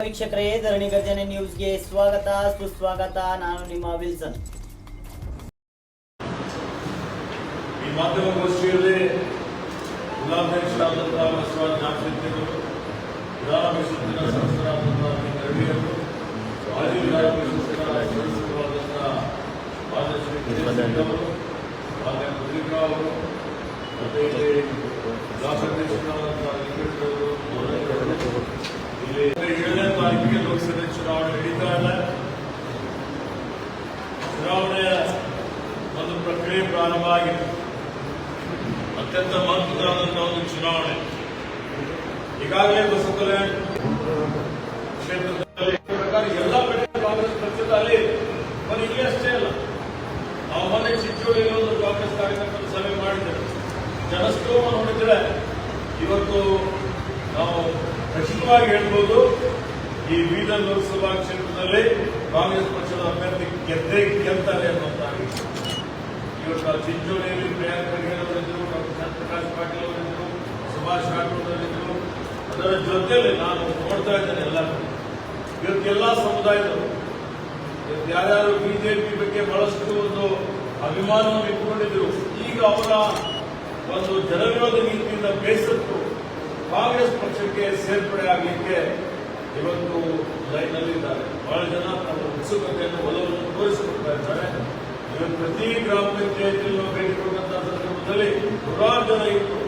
ವೀಕ್ಷಕರೇ ಧರಣಿ ಗರ್ಜನೆ ನ್ಯೂಸ್ಗೆ ಸ್ವಾಗತ ಸುಸ್ವಾಗತ ನಾನು ನಿಮ್ಮ ವಿಲ್ಸನ್ ಈ ಮಾಧ್ಯಮಗೋಷ್ಠಿಯಲ್ಲಿ ಜಿಲ್ಲಾಧ್ಯಕ್ಷರಾದಂತಹ ಬಸವರಾಜ ಜಾಮಶೆಟ್ಟಿಗಳು ವಿಧಾನ ಪರಿಷತ್ತಿನ ಸದಸ್ಯರಾದಂತಹ ವಿ. ರವಿಯವರು ಮಾಜಿ ವಿಧಾನ ಪರಿಷತ್ತಿನ ಸದಸ್ಯರಾದಂತಹ ಮಾನ್ಯ ಶ್ರೀ ಕಿರಣ್ ಅವರು ಮಾನ್ಯ ಮುದ್ರಿಕಾ ಅವರು ಮತ್ತೆ ಇಲ್ಲಿ ಜಿಲ್ಲಾಧ್ಯಕ್ಷರಾದಂತಹ ಲಿಂಗೇಶ್ ಅವರು ಮೊದಲನೇಯವರು. ಇಲ್ಲಿ ಏಳನೇ ತಾರೀಕಿಗೆ ಲೋಕಸಭೆ ಚುನಾವಣೆ ನಡೀತಾ ಇದೆ ಚುನಾವಣೆಯ ಒಂದು ಪ್ರಕ್ರಿಯೆ ಪ್ರಾರಂಭ ಆಗಿದೆ ಅತ್ಯಂತ ಮಹತ್ವದಾದಂತಹ ಒಂದು ಚುನಾವಣೆ ಈಗಾಗಲೇ ಬಸವಕಲ್ಯಾಣ ಕ್ಷೇತ್ರದಲ್ಲಿ ಪ್ರಕಾರ ಎಲ್ಲ ಬೆಟ್ಟ ಕಾಂಗ್ರೆಸ್ ಪಕ್ಷದ ಅಲ್ಲಿ ಬರೀ ಇಲ್ಲಿ ಅಷ್ಟೇ ಅಲ್ಲ ನಾವು ಮೊನ್ನೆ ಚಿಂಚೋಳಿಯಲ್ಲಿ ಒಂದು ಕಾಂಗ್ರೆಸ್ ಕಾರ್ಯಕರ್ತರ ಸಭೆ ಮಾಡಿದ್ದೇವೆ ಜನಸ್ತೋಮ ನೋಡಿದ್ರೆ ಇವತ್ತು ನಾವು ಖಚಿತವಾಗಿ ಹೇಳ್ಬೋದು, ಈ ಬೀದರ್ ಲೋಕಸಭಾ ಕ್ಷೇತ್ರದಲ್ಲಿ ಕಾಂಗ್ರೆಸ್ ಪಕ್ಷದ ಅಭ್ಯರ್ಥಿ ಗೆದ್ದೇ ಗೆಲ್ತಾರೆ ಅನ್ನುವಂತಾಗಿದೆ ಇವತ್ತು ಚಿಂಚೋಳಿಯಲ್ಲಿ ಪ್ರಿಯಾಂಕ್ ಖರ್ಗೆ ಅವರಿದ್ದರು ಡಾಕ್ಟರ್ ಪ್ರಕಾಶ್ ಪಾಟೀಲ್ ಅವರಿದ್ದರು ಸುಭಾಷ್ ರಾಠೋಡ್ ಅವರಿದ್ದರು ಅದರ ಜೊತೆಯಲ್ಲಿ ನಾನು ನೋಡ್ತಾ ಇದ್ದೇನೆ ಎಲ್ಲ ಇವತ್ತೆಲ್ಲ ಸಮುದಾಯದವರು, ಇವತ್ತು ಯಾರ್ಯಾರು ಬಿಜೆಪಿ ಬಗ್ಗೆ ಬಹಳಷ್ಟು ಒಂದು ಅಭಿಮಾನವನ್ನು ಇಟ್ಕೊಂಡಿದ್ರು ಈಗ ಅವರ ಒಂದು ಜನವಿರೋಧ ನೀತಿಯಿಂದ ಬೇಸತ್ತು ಕಾಂಗ್ರೆಸ್ ಪಕ್ಷಕ್ಕೆ ಸೇರ್ಪಡೆ ಆಗಲಿಕ್ಕೆ ಇವತ್ತು ಲೈನ್ನಲ್ಲಿದ್ದಾರೆ ಬಹಳ ಜನ ತಮ್ಮ ಉತ್ಸುಕತೆಯನ್ನು ಒಲವನ್ನು ತೋರಿಸಿಕೊಡ್ತಾ ಇದ್ದಾರೆ. ಇವತ್ತು ಪ್ರತಿ ಗ್ರಾಮ ಪಂಚಾಯತಿಯಲ್ಲಿ ಭೇಟಿ ಕೊಟ್ಟಂತಹ ಸಂದರ್ಭದಲ್ಲಿ ನೂರಾರು ಜನ ಇತ್ತು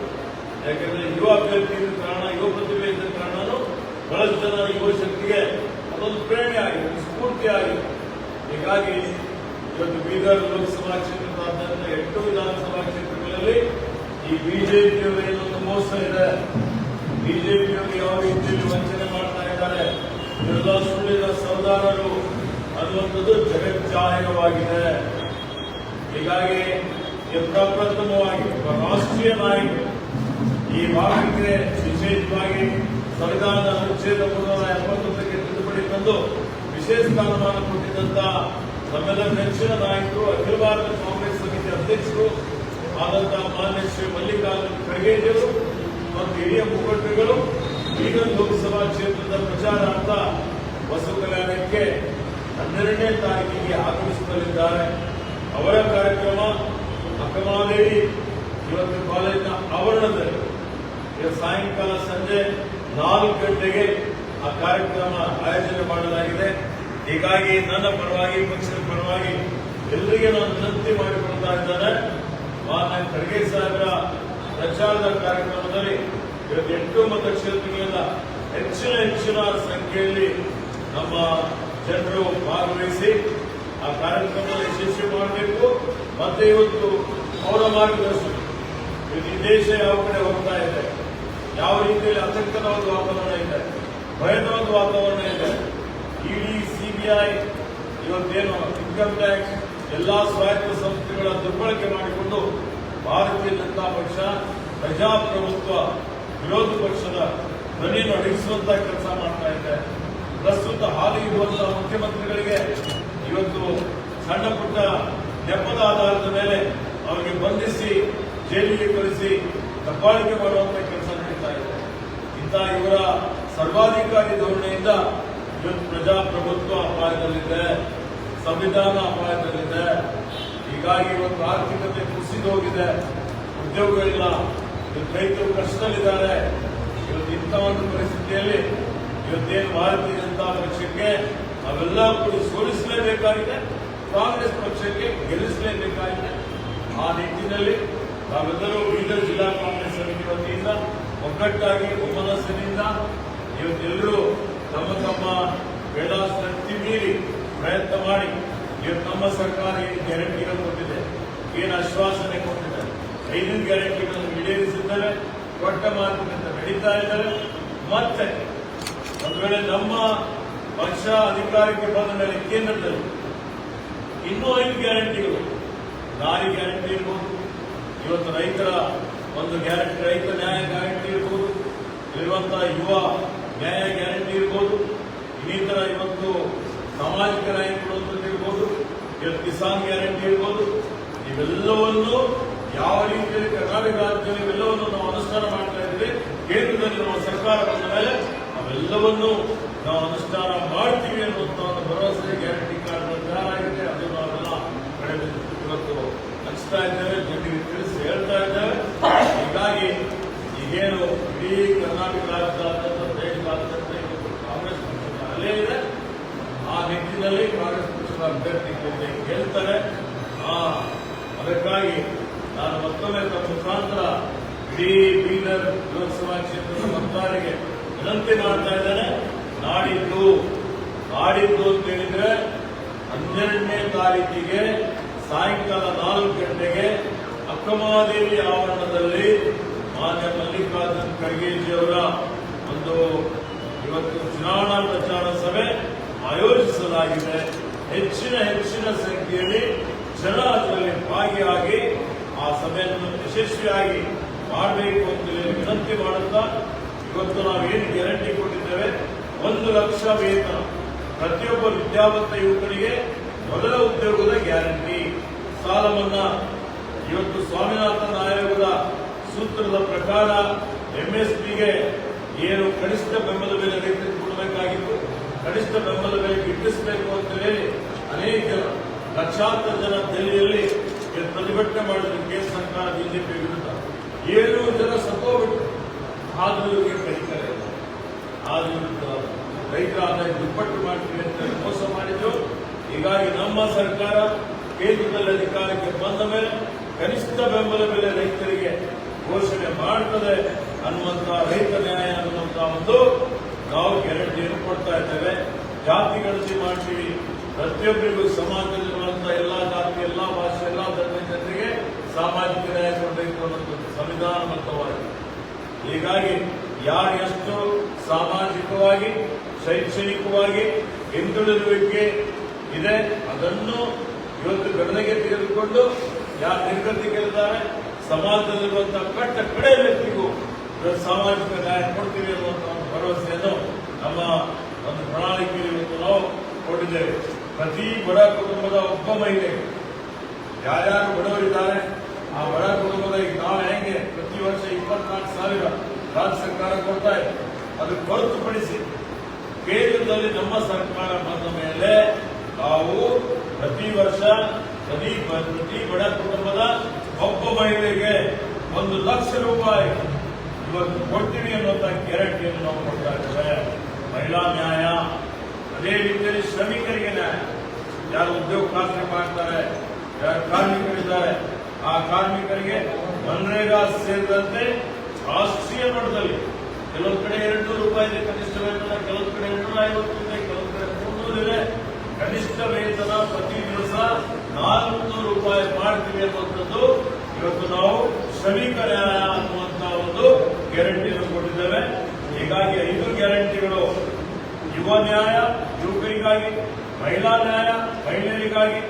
ಯಾಕೆಂದ್ರೆ ಯುವ ಅಭ್ಯರ್ಥಿ ಕಾರಣ, ಯುವ ಪ್ರತಿಭೆ ಇದ್ದ ಕಾರಣನು ಬಹಳಷ್ಟು ಜನ ಯುವ ಶಕ್ತಿಗೆ ಅದೊಂದು ಪ್ರೇರಣೆ ಆಗಿದೆ ಸ್ಫೂರ್ತಿ ಆಗಿದೆ. ಹೀಗಾಗಿ ಇವತ್ತು ಬೀದರ್ ಲೋಕಸಭಾ ಕ್ಷೇತ್ರದಾದ್ಯಂತ ಎಂಟು ವಿಧಾನಸಭಾ ಕ್ಷೇತ್ರಗಳಲ್ಲಿ ಈ ಬಿಜೆಪಿಯವರ ಒಂದು ಮೋಸ ಇದೆ. ಬಿಜೆಪಿಯವರು ಯಾವ ರೀತಿಯಲ್ಲಿ ವಂಚನೆ ಮಾಡ್ತಾ ಇದ್ದಾರೆ ಎಲ್ಲ ಸುಳ್ಳಿನ ಸರ್ದಾರರು ಅನ್ನುವಂಥದ್ದು ಜಗಜ್ಜಾಹಿರವಾಗಿದೆ ಹೀಗಾಗಿ ಪ್ರಪ್ರಥಮವಾಗಿ ರಾಷ್ಟ್ರೀಯ ನಾಯಕರು ಈ ಭಾಗಕ್ಕೆ ವಿಶೇಷವಾಗಿ ಸಂವಿಧಾನದ ಅನುಚ್ಛೇದ ಮುನ್ನೂರ ಎಪ್ಪತ್ತೊಂದಕ್ಕೆ ತಿದ್ದುಪಡಿ ತಂದು ವಿಶೇಷ ಸ್ಥಾನಮಾನ ಕೊಟ್ಟಿದ್ದಂತ ನಮ್ಮೆಲ್ಲ ನೆಚ್ಚಿನ ನಾಯಕರು, ಅಖಿಲ ಭಾರತ ಕಾಂಗ್ರೆಸ್ ಸಮಿತಿ ಅಧ್ಯಕ್ಷರು ಆದಂತಹ ಮಾನ್ಯ ಶ್ರೀ ಮಲ್ಲಿಕಾರ್ಜುನ ಖರ್ಗೆಜಿಯವರು ಮತ್ತು ಹಿರಿಯ ಮುಖಂಡರುಗಳು, ಬೀದರ್ ಲೋಕಸಭಾ ಕ್ಷೇತ್ರದ ಪ್ರಚಾರಾರ್ಥ ಬಸವ ಕಲ್ಯಾಣಕ್ಕೆ ಹನ್ನೆರಡನೇ ತಾರೀಕಿಗೆ ಆಗಮಿಸುತ್ತಲಿದ್ದಾರೆ. ಅವರ ಕಾರ್ಯಕ್ರಮ ಅಕ್ಕಮಾದೇವಿ ಇವತ್ತು ಕಾಲೇಜಿನ ಆವರಣದಲ್ಲಿ. ಸಾಯಂಕಾಲ ಸಂಜೆ ನಾಲ್ಕು ಗಂಟೆಗೆ ಆ ಕಾರ್ಯಕ್ರಮ ಆಯೋಜನೆ ಮಾಡಲಾಗಿದೆ. ಹೀಗಾಗಿ ನನ್ನ ಪರವಾಗಿ, ಪಕ್ಷದ ಪರವಾಗಿ ಎಲ್ಲರಿಗೆ ನಾನು ವಿನಂತಿ ಮಾಡಿಕೊಳ್ತಾ ಇದ್ದಾನೆ. ಖರ್ಗೆ ಸಾಹೇಬರ ಪ್ರಚಾರದ ಕಾರ್ಯಕ್ರಮದಲ್ಲಿ ಎಂಟು ಎಂಟು ಮತಕ್ಷೇತ್ರಗಳಿಂದ ಹೆಚ್ಚಿನ ಹೆಚ್ಚಿನ ಸಂಖ್ಯೆಯಲ್ಲಿ ನಮ್ಮ ಜನರು ಭಾಗವಹಿಸಿ ಆ ಕಾರ್ಯಕ್ರಮದಲ್ಲಿ ಯಶಸ್ವಿ ಮಾಡಬೇಕು. ಮತ್ತೆ ಇವತ್ತು ಅವರ ಮಾರ್ಗದರ್ಶನ. ಈ ದೇಶ ಯಾವ ಕಡೆ ಹೋಗ್ತಾ ಇದೆ? ಯಾವ ರೀತಿಯಲ್ಲಿ ಅತಂಕದ ಒಂದು ವಾತಾವರಣ ಇದೆ? ಭಯದ ಒಂದು ವಾತಾವರಣ ಇದೆ? ಇಡಿ ಸಿಬಿಐ ಇವತ್ತೇನು ಇನ್ಕಮ್ ಟ್ಯಾಕ್ಸ್ ಎಲ್ಲಾ ಸ್ವಾಯತ್ತ ಸಂಸ್ಥೆಗಳ ದುರ್ಬಳಕೆ ಮಾಡಿಕೊಂಡು ಭಾರತೀಯ ಜನತಾ ಪಕ್ಷ ಪ್ರಜಾಪ್ರಭುತ್ವ ವಿರೋಧ ಪಕ್ಷದ ಧ್ವನಿಯನ್ನು ಅಡಗಿಸುವಂತ ಕೆಲಸ ಮಾಡ್ತಾ ಇದೆ. ಪ್ರಸ್ತುತ ಹಾಲಿ ಇರುವಂತಹ ಮುಖ್ಯಮಂತ್ರಿಗಳಿಗೆ ಇವತ್ತು ಸಣ್ಣ ಪುಟ್ಟ ನೆಪದ ಆಧಾರದ ಮೇಲೆ ಅವರಿಗೆ ಬಂಧಿಸಿ, ಜೈಲಿಗೆ ಕಳಿಸಿ ದಬ್ಬಾಳಿಕೆ ಮಾಡುವಂತಹ ಕೆಲಸ ನಡೀತಾ ಇದೆ. ಇಂತಹ ಇವರ ಸರ್ವಾಧಿಕಾರಿ ಧೋರಣೆಯಿಂದ ಇವತ್ತು ಪ್ರಜಾಪ್ರಭುತ್ವ ಅಪಾಯದಲ್ಲಿದೆ, ಸಂವಿಧಾನ ಅಪಾಯದಲ್ಲಿದೆ. ಹೀಗಾಗಿ ಇವತ್ತು ಆರ್ಥಿಕತೆ ಕುಸಿದು ಹೋಗಿದೆ. ಉದ್ಯೋಗ ಇಲ್ಲ ಇವತ್ತು ರೈತರು ಕಷ್ಟದಲ್ಲಿದ್ದಾರೆ. ಇವತ್ತು ಇಂಥ ಒಂದು ಪರಿಸ್ಥಿತಿಯಲ್ಲಿ ಇವತ್ತೇನು ಭಾರತೀಯ ಜನತಾ ಪಕ್ಷಕ್ಕೆ ಅವೆಲ್ಲ ಕೂಡ ಸೋಲಿಸಲೇಬೇಕಾಗಿದೆ. ಕಾಂಗ್ರೆಸ್ ಪಕ್ಷಕ್ಕೆ ಗೆಲ್ಲಿಸಲೇಬೇಕಾಗಿದೆ. ಆ ನಿಟ್ಟಿನಲ್ಲಿ ನಾವೆಲ್ಲರೂ ಬೀದರ್ ಜಿಲ್ಲಾ ಕಾಂಗ್ರೆಸ್ ಸಮಿತಿ ವತಿಯಿಂದ ಒಗ್ಗಟ್ಟಾಗಿ ಒಮ್ಮನಸ್ಸಿನಿಂದ ಇವತ್ತೆಲ್ಲರೂ ತಮ್ಮ ತಮ್ಮ ಬೇಡ ಶಕ್ತಿ ಮೀರಿ ಪ್ರಯತ್ನ ಮಾಡಿ ಇವತ್ತು ನಮ್ಮ ಸರ್ಕಾರ ಏನು ಗ್ಯಾರಂಟಿಗಳು ಕೊಟ್ಟಿದೆ, ಏನು ಆಶ್ವಾಸನೆ ಕೊಟ್ಟಿದೆ, ಐದು ಗ್ಯಾರಂಟಿಗಳನ್ನು ಈಡೇರಿಸಿದ್ದಾರೆ ಕೊಟ್ಟ ಮಾತಿನಿಂದ ನಡೀತಾ ಇದ್ದಾರೆ. ಮತ್ತೆ ಒಂದು ವೇಳೆ ನಮ್ಮ ಪಕ್ಷ ಅಧಿಕಾರಕ್ಕೆ ಬಂದ ಮೇಲೆ ಕೇಂದ್ರದಲ್ಲಿ ಇನ್ನೂ ಐದು ಗ್ಯಾರಂಟಿಗಳು ದಾರಿ ಗ್ಯಾರಂಟಿ ಇರ್ಬೋದು, ಇವತ್ತು ರೈತರ ಒಂದು ಗ್ಯಾರಂಟಿ ರೈತ ನ್ಯಾಯ ಗ್ಯಾರಂಟಿ ಇರ್ಬೋದು ಇರುವಂತಹ ಯುವ ನ್ಯಾಯ ಗ್ಯಾರಂಟಿ ಇರ್ಬೋದು, ಇನ್ನಿತರ ಇವತ್ತು ಸಾಮಾಜಿಕ ಇವತ್ತು ಕಿಸಾನ್ ಗ್ಯಾರಂಟಿ ಇರ್ಬೋದು ಇವೆಲ್ಲವನ್ನು ಯಾವ ರೀತಿಯಲ್ಲಿ ಕರ್ನಾಟಕ ರಾಜ್ಯದಲ್ಲಿ ಇವೆಲ್ಲವನ್ನು ನಾವು ಅನುಷ್ಠಾನ ಮಾಡ್ತಾ ಇದ್ರೆ ಕೇಂದ್ರದಲ್ಲಿ ನಮ್ಮ ಸರ್ಕಾರ ಬಂದ ಮೇಲೆ ಅವೆಲ್ಲವನ್ನು ನಾವು ಅನುಷ್ಠಾನ ಮಾಡ್ತೀವಿ ಅನ್ನುವಂಥ ಒಂದು ಭರವಸೆ ಗ್ಯಾರಂಟಿ ಕಾರ್ಡ್ ತಯಾರಾಗಿದೆ. ಅದನ್ನು ನಾವೆಲ್ಲ ಕಡೆ ಇವತ್ತು ಹಂಚ್ತಾ ಇದ್ದೇವೆ, ಜನರಿಗೆ ತಿಳಿಸಿ ಹೇಳ್ತಾ ಇದ್ದೇವೆ. ಹೀಗಾಗಿ ಈಗೇನು ಇಡೀ ಕರ್ನಾಟಕ ರಾಜ್ಯದಾದ್ಯಂತ ದೇಶದಾದ್ಯಂತ ಕಾಂಗ್ರೆಸ್ ಪಕ್ಷದ ಅಲ್ಲೇ ಇದೆ. ಆ ನಿಟ್ಟಿನಲ್ಲಿ ಕಾಂಗ್ರೆಸ್ ಅಭ್ಯರ್ಥಿ ಹೇಳ್ತಾರೆ, ಆ, ಅದಕ್ಕಾಗಿ ನಾನು ಮತ್ತೊಮ್ಮೆ ತಮ್ಮ ಮುಖಾಂತರ ಇಡೀ ಬೀದರ್ ಲೋಕಸಭಾ ಕ್ಷೇತ್ರದ ಮತದಾರರಿಗೆ ವಿನಂತಿ ಮಾಡ್ತಾ ಇದ್ದೇನೆ. ನಾಡಿದ್ದು ನಾಡಿದ್ದು ಅಂತ ಹೇಳಿದ್ರೆ ಹನ್ನೆರಡನೇ ತಾರೀಕಿಗೆ ಸಾಯಂಕಾಲ ನಾಲ್ಕು ಗಂಟೆಗೆ ಅಕ್ರಮಾದೇವಿ ಆವರಣದಲ್ಲಿ ಮಾನ್ಯ ಮಲ್ಲಿಕಾರ್ಜುನ್ ಖರ್ಗೆಜಿಯವರ ಒಂದು ಇವತ್ತು ಚುನಾವಣಾ ಪ್ರಚಾರ ಸಭೆ ಆಯೋಜಿಸಲಾಗಿದೆ. ಹೆಚ್ಚಿನ ಹೆಚ್ಚಿನ ಸಂಖ್ಯೆಯಲ್ಲಿ ಜನ ಅದರಲ್ಲಿ ಭಾಗಿಯಾಗಿ ಆ ಸಭೆಯನ್ನು ಯಶಸ್ವಿಯಾಗಿ ಮಾಡಬೇಕು ಅಂತ ವಿನಂತಿ ಮಾಡುತ್ತಾ, ಇವತ್ತು ನಾವು ಏನು ಗ್ಯಾರಂಟಿ ಕೊಟ್ಟಿದ್ದೇವೆ? ಒಂದು ಲಕ್ಷ ವೇತನ. ಪ್ರತಿಯೊಬ್ಬ ವಿದ್ಯಾವಂತ ಯುವಕರಿಗೆ ಮೊದಲ ಉದ್ಯೋಗದ ಗ್ಯಾರಂಟಿ. ಸಾಲ ಇವತ್ತು ಸ್ವಾಮಿನಾಥನ್ ಆಯೋಗದ ಸೂತ್ರದ ಪ್ರಕಾರ ಎಂಎಸ್ಪಿಗೆ ಏನು ಕನಿಷ್ಠ ಬೆಂಬಲ ಬೆಲೆ ರೈತರಿಗೆ ಕೊಡಬೇಕಾಗಿತ್ತು? ಕನಿಷ್ಠ ಬೆಂಬಲ ಬೆಲೆ ಗಿಟ್ಟಿಸಬೇಕು ಅಂತ ಹೇಳಿ ಅನೇಕ ಲಕ್ಷಾಂತರ ಜನ ದೆಹಲಿಯಲ್ಲಿ ಪ್ರತಿಭಟನೆ ಮಾಡಿದ್ರು ಕೇಂದ್ರ ಸರ್ಕಾರ, ಬಿಜೆಪಿ ವಿರುದ್ಧ. ಏಳು ಜನ ಸತ್ತೋಗ್ಬಿಟ್ಟು ಆದ್ರೂ ಕೈಕರ ಇಲ್ಲ. ಆದ್ರೂ ರೈತರ ಆದಾಯ ದುಪ್ಪಟ್ಟು ಮಾಡ್ತೀವಿ ಅಂತ ಮೋಸ ಮಾಡಿದ್ರು. ಹೀಗಾಗಿ ನಮ್ಮ ಸರ್ಕಾರ ಕೇಂದ್ರದಲ್ಲಿ ಅಧಿಕಾರಕ್ಕೆ ಬಂದ ಮೇಲೆ ಕನಿಷ್ಠ ಬೆಂಬಲ ಬೆಲೆ ರೈತರಿಗೆ ಘೋಷಣೆ ಮಾಡ್ತದೆ ಅನ್ನುವಂತಹ ರೈತ ನ್ಯಾಯ ಅನ್ನುವಂತಹ ಒಂದು ನಾವು ಗ್ಯಾರಂಟಿಯನ್ನು ಕೊಡ್ತಾ ಇದ್ದೇವೆ. ಜಾತಿ ಗಣತಿ ಮಾಡ್ತೀವಿ. ಪ್ರತಿಯೊಬ್ಬರಿಗೂ ಸಮಾಜದಲ್ಲಿರುವಂತಹ ಎಲ್ಲಾ ಜಾತಿ, ಎಲ್ಲಾ ಭಾಷೆ, ಎಲ್ಲಾ ಧರ್ಮದ ಜನರಿಗೆ ಸಾಮಾಜಿಕ ನ್ಯಾಯ ಕೊಡಬೇಕು ಅನ್ನೋದು ಸಂವಿಧಾನಬದ್ಧವಾಗಿದೆ ಹೀಗಾಗಿ ಯಾರು ಎಷ್ಟು ಸಾಮಾಜಿಕವಾಗಿ, ಶೈಕ್ಷಣಿಕವಾಗಿ ಹಿಂದುಳಿದುವಿಕೆ ಇದೆ, ಅದನ್ನು ಇವತ್ತು ಗಣನೆಗೆ ತೆಗೆದುಕೊಂಡು ಯಾರು ನಿರ್ಗತಿಗಳಿದ್ದಾರೆ ಸಮಾಜದಲ್ಲಿರುವಂತಹ ಕಟ್ಟ ಕಡೆ ವ್ಯಕ್ತಿಗೂ ಸಾಮಾಜಿಕ ನ್ಯಾಯ ಕೊಡ್ತೀವಿ ಅನ್ನುವಂಥ ಒಂದು ಭರವಸೆಯನ್ನು ನಮ್ಮ ಒಂದು ಪ್ರಣಾಳಿಕೆಯಲ್ಲಿ ಇವತ್ತು ನಾವು ಕೊಟ್ಟಿದ್ದೇವೆ ಪ್ರತಿ ಬಡ ಕುಟುಂಬದ ಒಬ್ಬ ಮಹಿಳೆ. ಯಾರ್ಯಾರು ಬಡವರಿದ್ದಾರೆ, ಆ ಬಡ ಕುಟುಂಬದ ಈಗ ನಾವು ಹೆಂಗೆ? ಪ್ರತಿ ವರ್ಷ ಇಪ್ಪತ್ನಾಲ್ಕು ಸಾವಿರ ರಾಜ್ಯ ಸರ್ಕಾರ ಕೊಡ್ತಾ ಇದೆ. ಅದು ಹೊರತುಪಡಿಸಿ ಕೇಂದ್ರದಲ್ಲಿ ನಮ್ಮ ಸರ್ಕಾರ ಬಂದ ಮೇಲೆ ನಾವು ಪ್ರತಿ ವರ್ಷ ಪ್ರತಿ ಪ್ರತಿ ಬಡ ಕುಟುಂಬದ ಒಬ್ಬ ಮಹಿಳೆಗೆ ಒಂದು ಲಕ್ಷ ರೂಪಾಯಿ ಇವತ್ತು ಕೊಡ್ತೀವಿ ಅನ್ನುವಂಥ ಗ್ಯಾರಂಟಿಯನ್ನು ನಾವು ಕೊಡ್ತಾ ಇದ್ದೇವೆ. ಮಹಿಳಾ ನ್ಯಾಯ, ಅದೇ ರೀತಿಯಲ್ಲಿ ನ್ಯಾಯ ಯಾರು ಉದ್ಯೋಗ ಖಾತ್ರಿ ಮಾಡ್ತಾರೆ, ಯಾರು ಕಾರ್ಮಿಕರಿದ್ದಾರೆ ಆ ಕಾರ್ಮಿಕರಿಗೆ ಮನ್ರೇಗಾ ಸೇರಿದಂತೆ ರಾಷ್ಟ್ರೀಯ ಮಟ್ಟದಲ್ಲಿ ಕೆಲವೊಂದು ಕಡೆ ಎರಡು ರೂಪಾಯಿ ಕನಿಷ್ಠ ವೇತನ, ಕೆಲವೊಂದು ಕಡೆ ಎರಡ್ನೂರ ಐವತ್ತು ಇದೆ, ಕೆಲವೊಂದು ಕಡೆ ಮುನ್ನೂರು ಇದೆ. ಕನಿಷ್ಠ ವೇತನ ಪ್ರತಿ ದಿವಸ ನಾಲ್ಕು ರೂಪಾಯಿ ಮಾಡ್ತೀವಿ ಅನ್ನುವಂಥದ್ದು ಇವತ್ತು ನಾವು ಶ್ರಮಿಕ ನ್ಯಾಯ ಅನ್ನುವಂತ ಒಂದು ಗ್ಯಾರಂಟಿಯನ್ನು ಕೊಟ್ಟಿದ್ದೇವೆ. ಹೀಗಾಗಿ ಐದು ಗ್ಯಾರಂಟಿಗಳು ಯುವ ನ್ಯಾಯ, ಯುವಕರಿಗಾಗಿ ಮಹಿಳಾ ನ್ಯಾಯ ಮಹಿಳೆಯರಿಗಾಗಿ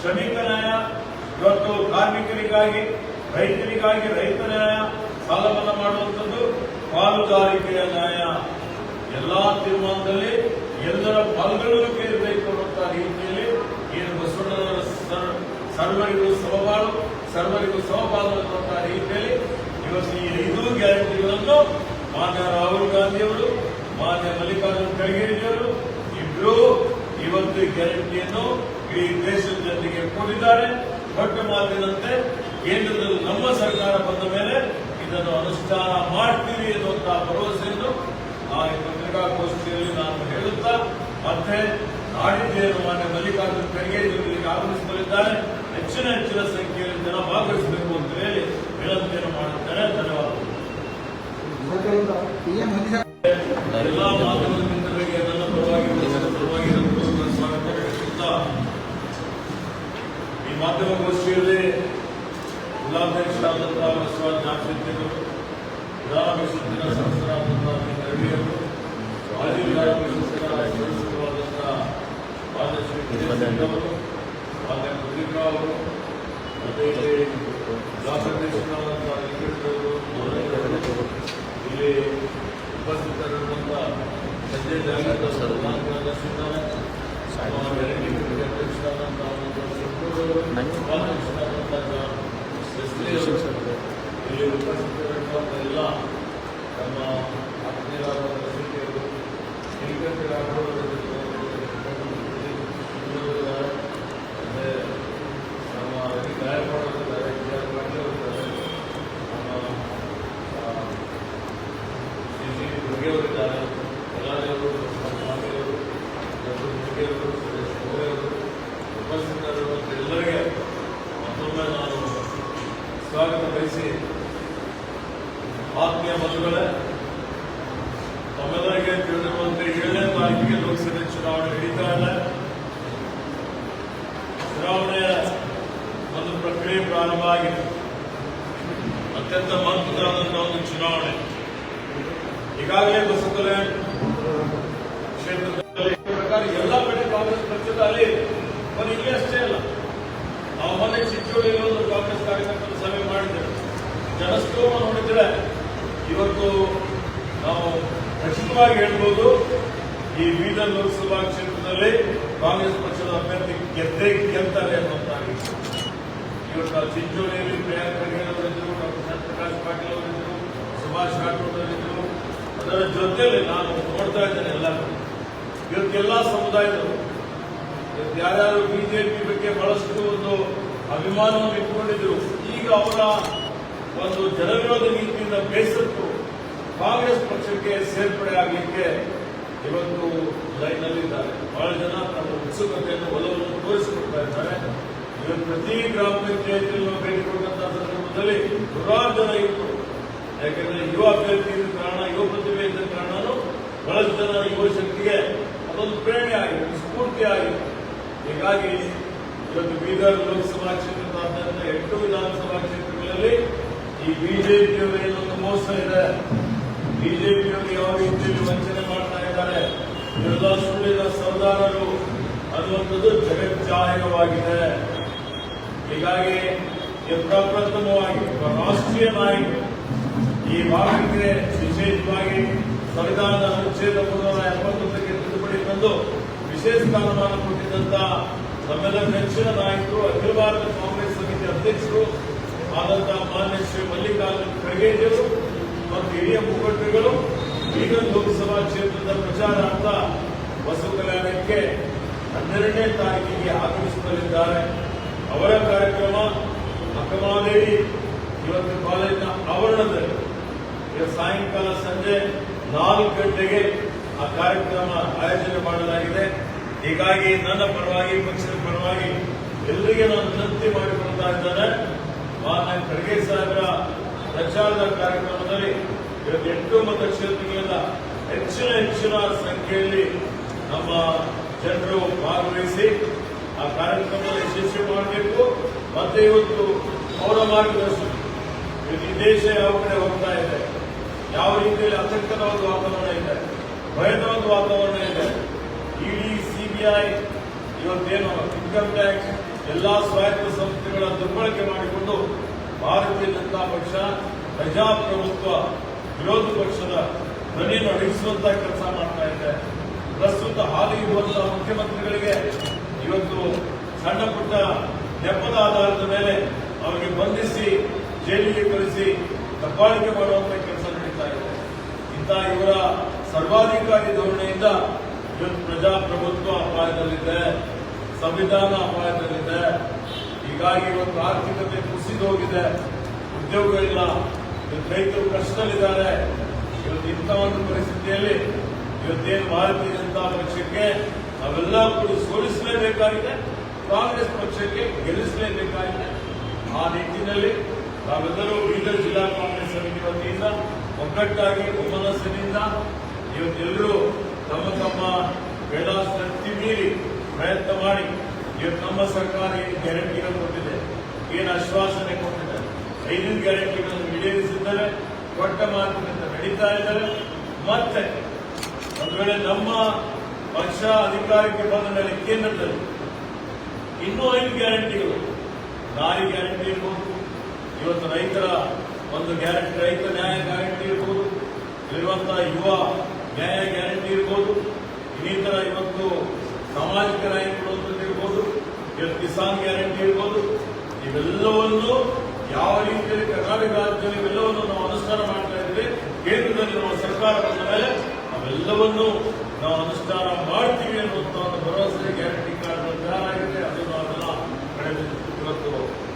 ಶ್ರಮಿಕ ನ್ಯಾಯ ಇವತ್ತು ಕಾರ್ಮಿಕರಿಗಾಗಿ, ರೈತರಿಗಾಗಿ ರೈತ ನ್ಯಾಯ ಸಾಲ ಮನ್ನಾ ಮಾಡುವಂಥದ್ದು ಪಾಲುದಾರಿಕೆಯ ನ್ಯಾಯ. ಎಲ್ಲಾ ತೀರ್ಮಾನದಲ್ಲಿ ಎಲ್ಲರ ಪಾಲ್ಗೊಳ್ಳುವಿಕೆ ಇರಬೇಕು ಅನ್ನುವಂತಹ ರೀತಿಯಲ್ಲಿ ಏನು ಬಸವಣ್ಣನವರ ಸರ್- ಸರ್ವರಿಗೂ ಸಮಬಾಳು ಸರ್ವರಿಗೂ ಸಮಬಾಳು ಅನ್ನುವಂತಹ ರೀತಿಯಲ್ಲಿ ಇವತ್ತು ಈ ಐದು ಗ್ಯಾರಂಟಿಗಳನ್ನು ಮಾನ್ಯ ರಾಹುಲ್ ಗಾಂಧಿಯವರು, ಮಾನ್ಯ ಮಲ್ಲಿಕಾರ್ಜುನ್ ಖರ್ಗೆಜಿಯವರು ಇಬ್ಬರು ಇವತ್ತು ಈ ಗ್ಯಾರಂಟಿಯನ್ನು ಇಡೀ ದೇಶದ ಜನರಿಗೆ ಕೊಟ್ಟಿದ್ದಾರೆ. ಕೊಟ್ಟ ಮಾತಿನಂತೆ ಕೇಂದ್ರದಲ್ಲಿ ನಮ್ಮ ಸರ್ಕಾರ ಬಂದ ಮೇಲೆ ಇದನ್ನು ಅನುಷ್ಠಾನ ಮಾಡ್ತೀವಿ ಎನ್ನುವಂತಹ ಭರವಸೆಯನ್ನು ಆ ಈ ಪತ್ರಿಕಾಗೋಷ್ಠಿಯಲ್ಲಿ ನಾನು ಹೇಳುತ್ತಾ ಮತ್ತೆ ನಾಡಿದ್ದೇನು ಮಾನ್ಯ ಮಲ್ಲಿಕಾರ್ಜುನ ಖರ್ಗೆ ಜೊತೆಗೆ ಆಗಮಿಸಲಿದ್ದಾರೆ ಹೆಚ್ಚಿನ ಹೆಚ್ಚಿನ ಸಂಖ್ಯೆಯಲ್ಲಿ ಜನ ಭಾಗವಹಿಸಬೇಕು ಅಂತ ಹೇಳಿ ವಿನಂತಿಯನ್ನು ಮಾಡುತ್ತೇನೆ. ಧನ್ಯವಾದಗಳು. ಎಲ್ಲ ಮಾಧ್ಯಮದ ಮಾಧ್ಯಮಗೋಷ್ಠಿಯಲ್ಲಿ ಜಿಲ್ಲಾಧ್ಯಕ್ಷರಾದಂತಹ ಬಸವರಾಜ ಜಾಕ್ಷಿತ್ಯರು ವಿಧಾನ ಪರಿಷತ್ತಿನ ಸದಸ್ಯರಾದಂತಹ ರವಿಯವರು ಮಾಜಿ ವಿಧಾನ ಪರಿಷತ್ತಿನ ಸದಸ್ಯರಾದಂತಹ ಮಾನ್ಯ ಶ್ರೀ ಕಿರಣ್ ಅವರು ಮಾನ್ಯ ಪತ್ರಿಕಾ ಅವರು ಮತ್ತೆ ಇಲ್ಲಿ ಜಿಲ್ಲಾಧ್ಯಕ್ಷರಾದಂತಹ ಲಿಂಗೇಶ್ವರವರು ಮೊದಲನೇಯವರು, ಇಲ್ಲಿ ಉಪಸ್ಥಿತರಿರುವಂತ ಸಂಜಯ್ ಜಾಗೃತ ಪ್ರಧಾನಕಾರ್ಯದರ್ಶಿದ್ದಾರೆ ಅಧ್ಯಕ್ಷರಾದಂತಹ ಉಪಾಧ್ಯಕ್ಷರಾದಂತಹ ಎಸ್ಲಿ ಅವರು, ಇಲ್ಲಿ ಉಪಸ್ಥಿತರಿರುವಂತ ಎಲ್ಲ ನಮ್ಮ ಆತ್ಮೀಯರಾದ ರಸಿಕೆಯರು ಇಲ್ಲಿ ಗಂಟೆಗೆ ಆಗೋದು ಮತ್ತೆ ನಮ್ಮ ರವಿ ಗಾಯಕವಾಡಿದ್ದಾರೆ ಜಿ ಆರ್ ಪಾಟೀಲ್ ಅವರಿದ್ದಾರೆ ನಮ್ಮ ಶ್ರೀ ಶ್ರೀ ದುರ್ಗೆಯವರಿದ್ದಾರೆ ಕಲಾವಿದರು ಸ್ವಾಮಿಯವರು ಡಾಕ್ಟರ್ ದುರ್ಗೆಯವರು ಸುರೇಶ್ ಗೋರೆಯವರು ಉಪಸ್ಥಿತರಿರುವಂಥ ಎಲ್ಲರಿಗೆ ಮತ್ತೊಮ್ಮೆ ನಾನು ಸ್ವಾಗತ ಬಯಸಿ ಆತ್ಮೀಯ ಬಂಧುಗಳೇ ತಮ್ಮೆಲ್ಲರಿಗೆ ತಿಳಿದಿರುವಂತೆ ಏಳನೇ ತಾರೀಕಿಗೆ ಲೋಕಸಭೆ ಚುನಾವಣೆ ನಡೀತಾ ಇದೆ ಚುನಾವಣೆಯ ಒಂದು ಪ್ರಕ್ರಿಯೆ ಪ್ರಾರಂಭ ಆಗಿದೆ ಅತ್ಯಂತ ಮಹತ್ವದಾದಂತಹ ಒಂದು ಚುನಾವಣೆ ಈಗಾಗಲೇ ಬಸವಕಲೆ ಕ್ಷೇತ್ರದಲ್ಲಿ ಈ ಪ್ರಕಾರ ಎಲ್ಲ ಕಡೆ ಕಾಂಗ್ರೆಸ್ ಪಕ್ಷದ ಅಲ್ಲಿ ಮೊನ್ನೆ ಇಲ್ಲಿ ಅಷ್ಟೇ ಅಲ್ಲ ನಾವು ಮೊನ್ನೆ ಚಿಂಚೋಳಿಯಲ್ಲಿ ಒಂದು ಕಾಂಗ್ರೆಸ್ ಕಾರ್ಯಕರ್ತರ ಸಭೆ ಮಾಡಿದ್ದೇವೆ ಜನಸ್ತೋಮ ನೋಡಿದ್ರೆ ಇವತ್ತು ನಾವು ಖಚಿತವಾಗಿ ಹೇಳ್ಬೋದು, ಈ ಬೀದರ್ ಲೋಕಸಭಾ ಕ್ಷೇತ್ರದಲ್ಲಿ ಕಾಂಗ್ರೆಸ್ ಪಕ್ಷದ ಅಭ್ಯರ್ಥಿ ಗೆದ್ದೇ ಗೆಲ್ತಾರೆ ಅನ್ನೋದಾಗಿ ಇವತ್ತು ನಾವು ಚಿಂಚೋಳಿಯಲ್ಲಿ ಪ್ರಿಯಾಂಕ್ ಖರ್ಗೆ ಅವರಿದ್ದರು ಡಾಕ್ಟರ್ ಸತ್ಯಪ್ರಕಾಶ್ ಪಾಟೀಲ್ ಅವರಿದ್ದರು ಸುಭಾಷ್ ರಾಠೋಡ್ ಅವರಿದ್ದರು ಅದರ ಜೊತೆಯಲ್ಲಿ ನಾನು ನೋಡ್ತಾ ಇದ್ದೇನೆ ಎಲ್ಲರೂ. ಇವತ್ತೆಲ್ಲ ಸಮುದಾಯದವರು ಯಾರ್ಯಾರು ಬಿಜೆಪಿ ಬಗ್ಗೆ ಬಹಳಷ್ಟು ಒಂದು ಅಭಿಮಾನವನ್ನು ಇಟ್ಕೊಂಡಿದ್ರು ಈಗ ಅವರ ಒಂದು ಜನವಿರೋಧ ನೀತಿಯಿಂದ ಬೇಸತ್ತು ಕಾಂಗ್ರೆಸ್ ಪಕ್ಷಕ್ಕೆ ಸೇರ್ಪಡೆ ಆಗಲಿಕ್ಕೆ ಇವತ್ತು ಲೈನ್ನಲ್ಲಿದ್ದಾರೆ ಬಹಳ ಜನ ತಮ್ಮ ಉತ್ಸುಕತೆಯನ್ನು, ಒಲವನ್ನು ತೋರಿಸಿಕೊಡ್ತಾ ಇದ್ದಾರೆ. ಇವತ್ತು ಪ್ರತಿ ಗ್ರಾಮ ಪಂಚಾಯತಿಯಲ್ಲಿ ನಾವು ಭೇಟಿ ಕೊಟ್ಟಂತಹ ಸಂದರ್ಭದಲ್ಲಿ ನೂರಾರು ಜನ ಇತ್ತು ಯಾಕೆಂದ್ರೆ ಯುವ ಅಭ್ಯರ್ಥಿ ಕಾರಣ, ಯುವ ಪ್ರತಿಭೆ ಇದ್ದ ಕಾರಣ ಬಹಳಷ್ಟು ಜನ ಯುವ ಶಕ್ತಿಗೆ ಅದೊಂದು ಪ್ರೇರಣೆ ಆಗಿತ್ತು ಸ್ಫೂರ್ತಿ ಆಗಿದೆ ಹೀಗಾಗಿ ಇವತ್ತು ಬೀದರ್ ಲೋಕಸಭಾ ಕ್ಷೇತ್ರದಾದ್ಯಂತ ಎಂಟು ವಿಧಾನಸಭಾ ಕ್ಷೇತ್ರಗಳಲ್ಲಿ ಈ ಬಿಜೆಪಿಯವರ ಒಂದು ಮೋಸ ಇದೆ. ಬಿಜೆಪಿಯವರು ಯಾವ ರೀತಿಯಲ್ಲಿ ವಂಚನೆ ಮಾಡ್ತಾ ಇದ್ದಾರೆ? ಎಲ್ಲ ಸುಳ್ಳಿನ ಸರ್ದಾರರು. ಅನ್ನುವಂಥದ್ದು ಜಗಜ್ಜಾಹಿರವಾಗಿದೆ ಹೀಗಾಗಿ ಪ್ರಪ್ರಥಮವಾಗಿ ರಾಷ್ಟ್ರೀಯ ನಾಯಕ, ಈ ಭಾಗಕ್ಕೆ ವಿಶೇಷವಾಗಿ ಸಂವಿಧಾನದ ಅನುಚ್ಛೇದ ಮುನ್ನೂರ ಎಪ್ಪತ್ತೊಂದಕ್ಕೆ ತಿದ್ದುಪಡಿ ತಂದು ವಿಶೇಷ ಸ್ಥಾನಮಾನ ಕೊಟ್ಟಿದ್ದಂತ ನಮ್ಮೆಲ್ಲ ನೆಚ್ಚಿನ ನಾಯಕರು, ಅಖಿಲ ಭಾರತ ಕಾಂಗ್ರೆಸ್ ಸಮಿತಿ ಅಧ್ಯಕ್ಷರು ಆದಂತಹ ಮಾನ್ಯ ಶ್ರೀ ಮಲ್ಲಿಕಾರ್ಜುನ್ ಖರ್ಗೆಜಿಯವರು ಮತ್ತು ಹಿರಿಯ ಮುಖಂಡರುಗಳು ಬೀದರ್ ಲೋಕಸಭಾ ಕ್ಷೇತ್ರದ ಪ್ರಚಾರಾರ್ಥ ಬಸವ ಕಲ್ಯಾಣಕ್ಕೆ ಹನ್ನೆರಡನೇ ತಾರೀಕಿಗೆ ಆಗಮಿಸುತ್ತಲಿದ್ದಾರೆ. ಅವರ ಕಾರ್ಯಕ್ರಮ ಅಕ್ಕಮಾದೇವಿ ಇವತ್ತು ಕಾಲೇಜಿನ ಆವರಣದಲ್ಲಿ. ಈಗ ಸಾಯಂಕಾಲ ಸಂಜೆ ನಾಲ್ಕು ಗಂಟೆಗೆ ಆ ಕಾರ್ಯಕ್ರಮ ಆಯೋಜನೆ ಮಾಡಲಾಗಿದೆ. ಹೀಗಾಗಿ ನನ್ನ ಪರವಾಗಿ, ಪಕ್ಷದ ಪರವಾಗಿ ಎಲ್ಲರಿಗೆ ನಾನು ವಿನಂತಿ ಮಾಡಿಕೊಳ್ತಾ ಇದ್ದೇನೆ. ಮಾನ್ಯ ಖರ್ಗೆ ಸಾಹೇಬರ ಪ್ರಚಾರದ ಕಾರ್ಯಕ್ರಮದಲ್ಲಿ ಇವತ್ತು ಎಂಟು ಮತಕ್ಷೇತ್ರಗಳಿಂದ ಹೆಚ್ಚಿನ ಹೆಚ್ಚಿನ ಸಂಖ್ಯೆಯಲ್ಲಿ ನಮ್ಮ ಜನರು ಭಾಗವಹಿಸಿ ಆ ಕಾರ್ಯಕ್ರಮದಲ್ಲಿ ಯಶಸ್ವಿ ಮಾಡಬೇಕು. ಮತ್ತೆ ಇವತ್ತು ಅವರ ಮಾರ್ಗದರ್ಶನ ಇವತ್ತು ಈ ದೇಶ ಯಾವ ಕಡೆ ಹೋಗ್ತಾ ಇದೆ, ಯಾವ ರೀತಿಯಲ್ಲಿ ಆತಂಕದ ಒಂದು ವಾತಾವರಣ ಇದೆ, ಭಯದ ಒಂದು ವಾತಾವರಣ ಇದೆ, ಇಡಿ ಸಿಬಿಐ ಇವತ್ತೇನು ಇನ್ಕಮ್ ಟ್ಯಾಕ್ಸ್ ಎಲ್ಲ ಸ್ವಾಯತ್ತ ಸಂಸ್ಥೆಗಳ ದುರ್ಬಳಕೆ ಮಾಡಿಕೊಂಡು ಭಾರತೀಯ ಜನತಾ ಪಕ್ಷ ಪ್ರಜಾಪ್ರಭುತ್ವ, ವಿರೋಧ ಪಕ್ಷದ ಧ್ವನಿಯನ್ನು ಅಡಗಿಸುವಂತ ಕೆಲಸ ಮಾಡ್ತಾ ಇದೆ. ಪ್ರಸ್ತುತ ಹಾಲಿ ಇರುವಂತಹ ಮುಖ್ಯಮಂತ್ರಿಗಳಿಗೆ ಇವತ್ತು ಸಣ್ಣ ಪುಟ್ಟ ನೆಪದ ಆಧಾರದ ಮೇಲೆ ಅವರಿಗೆ ಬಂಧಿಸಿ, ಜೈಲಿಗೆ ಕಳಿಸಿ ದಬ್ಬಾಳಿಕೆ ಮಾಡುವಂತಹ ಕೆಲಸ ನಡೀತಾ ಇದೆ. ಇಂತಹ ಇವರ ಸರ್ವಾಧಿಕಾರಿ ಧೋರಣೆಯಿಂದ ಇವತ್ತು ಪ್ರಜಾಪ್ರಭುತ್ವ ಅಪಾಯದಲ್ಲಿದೆ, ಸಂವಿಧಾನ ಅಪಾಯದಲ್ಲಿದೆ. ಹೀಗಾಗಿ ಇವತ್ತು ಆರ್ಥಿಕತೆ ಕುಸಿದು ಹೋಗಿದೆ. ಉದ್ಯೋಗ ಇಲ್ಲ. ರೈತರು ಕಷ್ಟದಲ್ಲಿದ್ದಾರೆ. ಇವತ್ತು ಇಂಥ ಒಂದು ಪರಿಸ್ಥಿತಿಯಲ್ಲಿ ಇವತ್ತೇನು ಭಾರತೀಯ ಜನತಾ ಪಕ್ಷಕ್ಕೆ ನಾವೆಲ್ಲ ಕೂಡ ಸೋಲಿಸಲೇಬೇಕಾಗಿದೆ. ಕಾಂಗ್ರೆಸ್ ಪಕ್ಷಕ್ಕೆ ಗೆಲ್ಲಿಸಲೇಬೇಕಾಗಿದೆ. ಆ ನಿಟ್ಟಿನಲ್ಲಿ ನಾವೆಲ್ಲರೂ ಬೀದರ್ ಜಿಲ್ಲಾ ಕಾಂಗ್ರೆಸ್ ಸಮಿತಿ ವತಿಯಿಂದ ಒಗ್ಗಟ್ಟಾಗಿ ಒಮ್ಮನಸ್ಸಿನಿಂದ ಇವತ್ತೆಲ್ಲರೂ ತಮ್ಮ ತಮ್ಮ ಶಕ್ತಿ ಮೀರಿ ಪ್ರಯತ್ನ ಮಾಡಿ ನಮ್ಮ ಸರ್ಕಾರ ಏನು ಗ್ಯಾರಂಟಿಗಳು ಕೊಟ್ಟಿದೆ, ಏನು ಆಶ್ವಾಸನೆ ಕೊಟ್ಟಿದೆ, ಐದು ಗ್ಯಾರಂಟಿಗಳನ್ನು ಈಡೇರಿಸಿದ್ದಾರೆ, ಕೊಟ್ಟ ಮಾತಿನಿಂದ ನಡೀತಾ ಇದ್ದಾರೆ. ಮತ್ತೆ ಒಂದು ವೇಳೆ ನಮ್ಮ ಪಕ್ಷ ಅಧಿಕಾರಕ್ಕೆ ಬಂದ ಮೇಲೆ ಕೇಂದ್ರದಲ್ಲಿ ಇನ್ನೂ ಐದು ಗ್ಯಾರಂಟಿಗಳು ನಾರಿ ಗ್ಯಾರಂಟಿ ಇರ್ಬೋದು. ಇವತ್ತು ರೈತರ ಒಂದು ಗ್ಯಾರಂಟಿ ರೈತ ನ್ಯಾಯ ಗ್ಯಾರಂಟಿ ಇರ್ಬೋದು. ಇರುವಂತಹ ಯುವ ನ್ಯಾಯ ಗ್ಯಾರಂಟಿ ಇರ್ಬೋದು. ಇನ್ನಿತರ ಇವತ್ತು ಸಾಮಾಜಿಕ ನ್ಯಾಯ ಕೊಡುವಂಥದ್ದು ಇರ್ಬೋದು. ಕಿಸಾನ್ ಗ್ಯಾರಂಟಿ ಇರ್ಬೋದು. ಇವೆಲ್ಲವನ್ನು ಯಾವ ರೀತಿಯಲ್ಲಿ ಕರ್ನಾಟಕ ರಾಜ್ಯದಲ್ಲಿ ಇವೆಲ್ಲವನ್ನು ನಾವು ಅನುಷ್ಠಾನ ಮಾಡ್ತಾ ಇದ್ದೇವೆ. ಕೇಂದ್ರದಲ್ಲಿ ನಮ್ಮ ಸರ್ಕಾರ ಬಂದ ಮೇಲೆ ಅವೆಲ್ಲವನ್ನು ನಾವು ಅನುಷ್ಠಾನ ಮಾಡ್ತೀವಿ ಅನ್ನುವಂಥ ಒಂದು ಭರವಸೆ ಗ್ಯಾರಂಟಿ ಕಾರ್ಡ್ ತಯಾರಾಗಿದೆ. ಅದು ನಾವೆಲ್ಲ ಕಳೆದ ಇವತ್ತು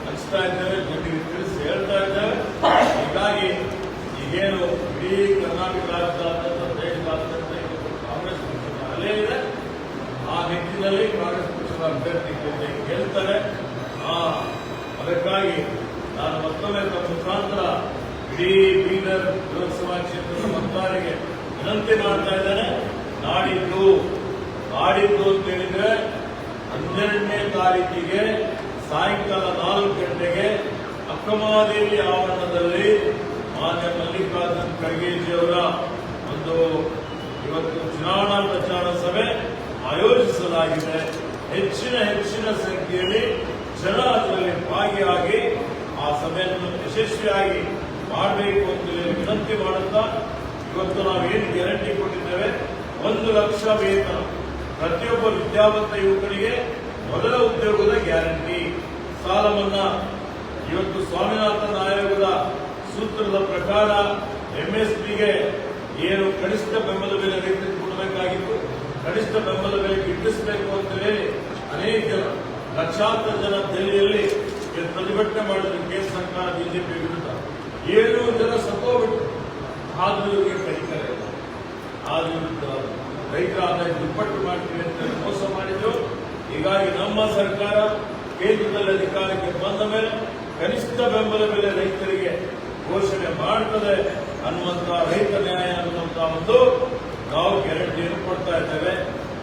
ಹಂಚ್ತಾ ಇದ್ದೇವೆ. ಜನರಿಗೆ ತಿಳಿಸಿ ಹೇಳ್ತಾ ಇದ್ದೇವೆ. ಹೀಗಾಗಿ ಈಗೇನು ಇಡೀ ಕರ್ನಾಟಕ ರಾಜ್ಯದಾದ್ಯಂತ ದೇಶದಾದ್ಯಂತ ಇವತ್ತು ಕಾಂಗ್ರೆಸ್ ಪಕ್ಷದ ಅಲೆ ಇದೆ ಆ ನಿಟ್ಟಿನಲ್ಲಿ ಕಾಂಗ್ರೆಸ್ ಪಕ್ಷದ ಅಭ್ಯರ್ಥಿ ಗೆಲ್ತಾರೆ ಆ, ಅದಕ್ಕಾಗಿ ನಾನು ಮತ್ತೊಮ್ಮೆ ತಮ್ಮ ಮುಖಾಂತರ ಇಡೀ ಬೀದರ್ ಲೋಕಸಭಾ ಕ್ಷೇತ್ರದ ಮತದಾರರಿಗೆ ವಿನಂತಿ ಮಾಡ್ತಾ ಇದ್ದೇನೆ. ನಾಡಿದ್ದು ನಾಡಿದ್ದು ಅಂತ ಹೇಳಿದ್ರೆ ಹನ್ನೆರಡನೇ ತಾರೀಕಿಗೆ ಸಾಯಂಕಾಲ ನಾಲ್ಕು ಗಂಟೆಗೆ ಅಕ್ರಮಾದೇವಿ ಆವರಣದಲ್ಲಿ ಮಾನ್ಯ ಮಲ್ಲಿಕಾರ್ಜುನ್ ಖರ್ಗೆಜಿಯವರ ಒಂದು ಇವತ್ತು ಚುನಾವಣಾ ಪ್ರಚಾರ ಸಭೆ. ಆಯೋಜಿಸಲಾಗಿದೆ. ಹೆಚ್ಚಿನ ಹೆಚ್ಚಿನ ಸಂಖ್ಯೆಯಲ್ಲಿ ಜನ ಅದರಲ್ಲಿ ಭಾಗಿಯಾಗಿ ಆ ಸಭೆಯನ್ನು ಯಶಸ್ವಿಯಾಗಿ ಮಾಡಬೇಕು ಅಂತ ಹೇಳಿ ವಿನಂತಿ ಮಾಡುತ್ತಾ, ಇವತ್ತು ನಾವು ಏನು ಗ್ಯಾರಂಟಿ ಕೊಟ್ಟಿದ್ದೇವೆ? ಒಂದು ಲಕ್ಷ ವೇತನ. ಪ್ರತಿಯೊಬ್ಬ ವಿದ್ಯಾವಂತ ಯುವಕರಿಗೆ ಮೊದಲ ಉದ್ಯೋಗದ ಗ್ಯಾರಂಟಿ. ಸಾಲ ಮನ್ನಾ. ಇವತ್ತು ಸ್ವಾಮಿನಾಥನ್ ಆಯೋಗದ ಸೂತ್ರದ ಪ್ರಕಾರ ಎಂಎಸ್ಪಿಗೆ ಏನು ಕನಿಷ್ಠ ಬೆಂಬಲ ಬೆಲೆ ರೈತರಿಗೆ ಕೊಡಬೇಕಾಗಿತ್ತು? ಕನಿಷ್ಠ ಬೆಂಬಲ ಬೆಲೆ ಗಿಟ್ಟಿಸಬೇಕು ಅಂತೇಳಿ ಅನೇಕ ಜನ ಲಕ್ಷಾಂತರ ಜನ ದೆಹಲಿಯಲ್ಲಿ ಪ್ರತಿಭಟನೆ ಮಾಡಿದ್ರು ಕೇಂದ್ರ ಸರ್ಕಾರ, ಬಿಜೆಪಿ ವಿರುದ್ಧ. ಏಳು ಜನ ಸಪೋರ್ಟ್ ಆದ್ರೂ ಇವರಿಗೆ ಕೈಕರ ಇಲ್ಲ. ಆದ್ರೂ ವಿರುದ್ಧ ರೈತರ ಆದಾಯ ದುಪ್ಪಟ್ಟು ಮಾಡ್ತೀವಿ ಅಂತ ಮೋಸ ಮಾಡಿದ್ರು. ಹೀಗಾಗಿ ನಮ್ಮ ಸರ್ಕಾರ ಕೇಂದ್ರದಲ್ಲಿ ಅಧಿಕಾರಕ್ಕೆ ಬಂದ ಮೇಲೆ ಕನಿಷ್ಠ ಬೆಂಬಲ ಬೆಲೆ ರೈತರಿಗೆ ಘೋಷಣೆ ಮಾಡುತ್ತದೆ ಅನ್ನುವಂತಹ ರೈತ ನ್ಯಾಯ ಅನ್ನುವಂತಹ ಒಂದು ನಾವು ಗ್ಯಾರಂಟಿಯನ್ನು ಕೊಡ್ತಾ ಇದ್ದೇವೆ.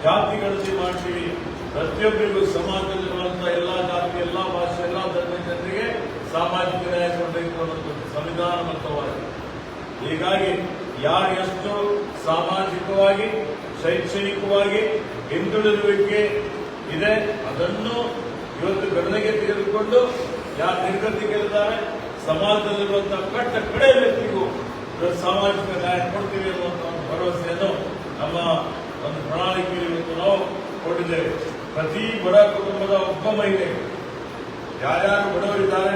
ಜಾತಿ ಗಣತಿ ಮಾಡ್ತೀವಿ ಪ್ರತಿಯೊಬ್ಬರಿಗೂ ಸಮಾಜದಲ್ಲಿರುವಂತಹ ಎಲ್ಲಾ ಜಾತಿ, ಎಲ್ಲಾ ಭಾಷೆ, ಎಲ್ಲಾ ಧರ್ಮ ಜನರಿಗೆ ಸಾಮಾಜಿಕ ನ್ಯಾಯ ಕೊಡಬೇಕು ಅನ್ನೋದು ಸಂವಿಧಾನಬದ್ಧವಾಗಿದೆ ಹೀಗಾಗಿ ಯಾರೆಷ್ಟು ಸಾಮಾಜಿಕವಾಗಿ, ಶೈಕ್ಷಣಿಕವಾಗಿ ಹಿಂದುಳಿದುವಿಕೆ ಇದೆ, ಅದನ್ನು ಇವತ್ತು ಗಣನೆಗೆ ತೆಗೆದುಕೊಂಡು ಯಾರು ನಿರ್ಗತಿಗಳಿದ್ದಾರೆ ಸಮಾಜದಲ್ಲಿರುವಂತಹ ಕಟ್ಟ ಕಡೆ ವ್ಯಕ್ತಿಗೂ ಸಾಮಾಜಿಕ ನ್ಯಾಯ ಕೊಡ್ತೀವಿ ಅನ್ನುವಂಥ ಭರವಸೆಯನ್ನು ನಮ್ಮ ಒಂದು ಪ್ರಣಾಳಿಕೆಯಲ್ಲಿ ಇವತ್ತು ನಾವು ಕೊಟ್ಟಿದ್ದೇವೆ. ಪ್ರತಿ ಬಡ ಕುಟುಂಬದ ಒಬ್ಬ ಮಹಿಳೆ. ಯಾರ್ಯಾರು ಬಡವರಿದ್ದಾರೆ,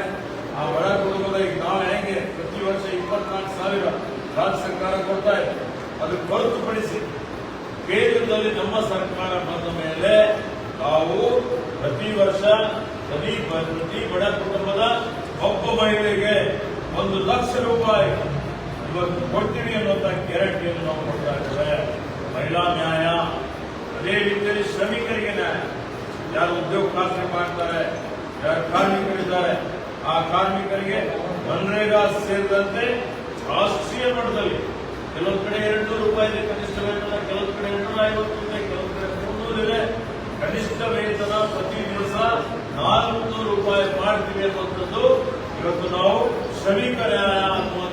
ಆ ಬಡ ಕುಟುಂಬದ ನಾವು ಹೆಂಗೆ ಪ್ರತಿ ವರ್ಷ ಇಪ್ಪತ್ನಾಲ್ಕು ಸಾವಿರ ರಾಜ್ಯ ಸರ್ಕಾರ ಕೊಡ್ತಾ ಇದೆ, ಅದು ಹೊರತುಪಡಿಸಿ ಕೇಂದ್ರದಲ್ಲಿ ನಮ್ಮ ಸರ್ಕಾರ ಬಂದ ಮೇಲೆ ನಾವು ಪ್ರತಿ ವರ್ಷ ಪ್ರತಿ ಪ್ರತಿ ಬಡ ಕುಟುಂಬದ ಒಬ್ಬ ಮಹಿಳೆಗೆ ಒಂದು ಲಕ್ಷ ರೂಪಾಯಿ ಕೊಡ್ತೀವಿ ಅನ್ನುವಂಥ ಗ್ಯಾರಂಟಿಯನ್ನು ನಾವು ಕೊಡ್ತಾ ಇದ್ದೇವೆ. ಮಹಿಳಾ ನ್ಯಾಯ, ಅದೇ ರೀತಿಯಲ್ಲಿ ಶ್ರಮಿಕರಿಗೆ ನ್ಯಾಯ. ಯಾರು ಉದ್ಯೋಗ ಖಾತ್ರಿ ಮಾಡ್ತಾರೆ, ಯಾರು ಕಾರ್ಮಿಕರಿದ್ದಾರೆ ಆ ಕಾರ್ಮಿಕರಿಗೆ ಮನ್ರೇಗಾ ಸೇರಿದಂತೆ ರಾಷ್ಟ್ರೀಯ ಮಟ್ಟದಲ್ಲಿ ಕೆಲವೊಂದು ಕಡೆ ಎರಡು ರೂಪಾಯಿ ಇದೆ ಕನಿಷ್ಠ ವೇತನ, ಕೆಲವೊಂದು ಕಡೆ ಎರಡ್ನೂರ ಐವತ್ತು ಇದೆ ಕಡೆ ಮುನ್ನೂರು ಇದೆ. ಕನಿಷ್ಠ ವೇತನ ಪ್ರತಿ ದಿವಸ ನಾಲ್ಕು ರೂಪಾಯಿ ಮಾಡ್ತೀವಿ ಅನ್ನುವಂಥದ್ದು ಇವತ್ತು ನಾವು ಶ್ರಮಿಕ ನ್ಯಾಯ ಅನ್ನುವಂತ ಒಂದು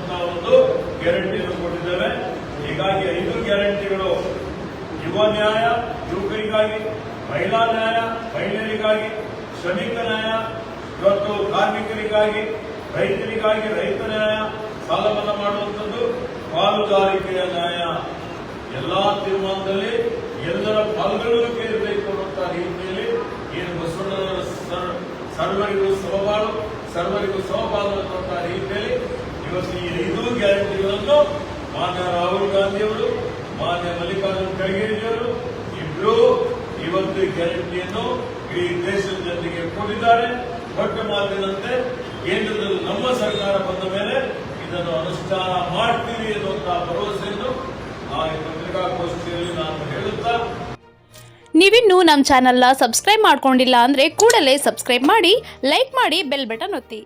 ಗ್ಯಾರಂಟಿಯನ್ನು ಕೊಟ್ಟಿದ್ದೇವೆ. ಹೀಗಾಗಿ ಐದು ಗ್ಯಾರಂಟಿಗಳು. ಯುವ ನ್ಯಾಯ, ಯುವಕರಿಗಾಗಿ, ಮಹಿಳಾ ನ್ಯಾಯ, ಮಹಿಳೆಯರಿಗಾಗಿ, ಶ್ರಮಿಕ ನ್ಯಾಯ, ಇವತ್ತು ಕಾರ್ಮಿಕರಿಗಾಗಿ, ರೈತರಿಗಾಗಿ ರೈತ ನ್ಯಾಯ ಸಾಲ ಮನ್ನಾ ಮಾಡುವಂಥದ್ದು ಪಾಲುದಾರಿಕೆಯ ನ್ಯಾಯ. ಎಲ್ಲಾ ತೀರ್ಮಾನದಲ್ಲಿ ಎಲ್ಲರ ಪಾಲ್ಗೊಳ್ಳುವಿಕೆ ಇರಬೇಕು ಅನ್ನುವಂಥ ರೀತಿಯಲ್ಲಿ ಏನು ಬಸವಣ್ಣನವರ ಸರ್- ಸರ್ವರಿಗೂ ಸಮಬಾಳು, ಸರ್ವರಿಗೂ ಸಮಪಾಲು ಅನ್ನುವಂತಹ ರೀತಿಯಲ್ಲಿ ಇವತ್ತು ಈ ಐದು ಗ್ಯಾರಂಟಿಗಳನ್ನು ಮಾನ್ಯ ರಾಹುಲ್ ಗಾಂಧಿಯವರು, ಮಾನ್ಯ ಮಲ್ಲಿಕಾರ್ಜುನ್ ಖರ್ಗೆಜಿಯವರು ಇಬ್ಬರು ಇವತ್ತು ಈ ಗ್ಯಾರಂಟಿಯನ್ನು ಇಡೀ ದೇಶದ ಜನರಿಗೆ ಕೊಟ್ಟಿದ್ದಾರೆ. ಕೊಟ್ಟ ಮಾತಿನಂತೆ ಕೇಂದ್ರದಲ್ಲಿ ನಮ್ಮ ಸರ್ಕಾರ ಬಂದ ಮೇಲೆ ಇದನ್ನು ಅನುಷ್ಠಾನ ಮಾಡ್ತೀವಿ ಎನ್ನುವಂತಹ ಭರವಸೆಯನ್ನು ಆ ಪತ್ರಿಕಾಗೋಷ್ಠಿಯಲ್ಲಿ ನಾನು ಹೇಳುತ್ತಾ ನೀವಿನ್ನೂ ನಮ್ಮ ಚಾನಲ್ನ ಸಬ್ಸ್ಕ್ರೈಬ್ ಮಾಡ್ಕೊಂಡಿಲ್ಲ ಅಂದರೆ ಕೂಡಲೇ ಸಬ್ಸ್ಕ್ರೈಬ್ ಮಾಡಿ, ಲೈಕ್ ಮಾಡಿ, ಬೆಲ್ ಬಟನ್ ಒತ್ತಿ.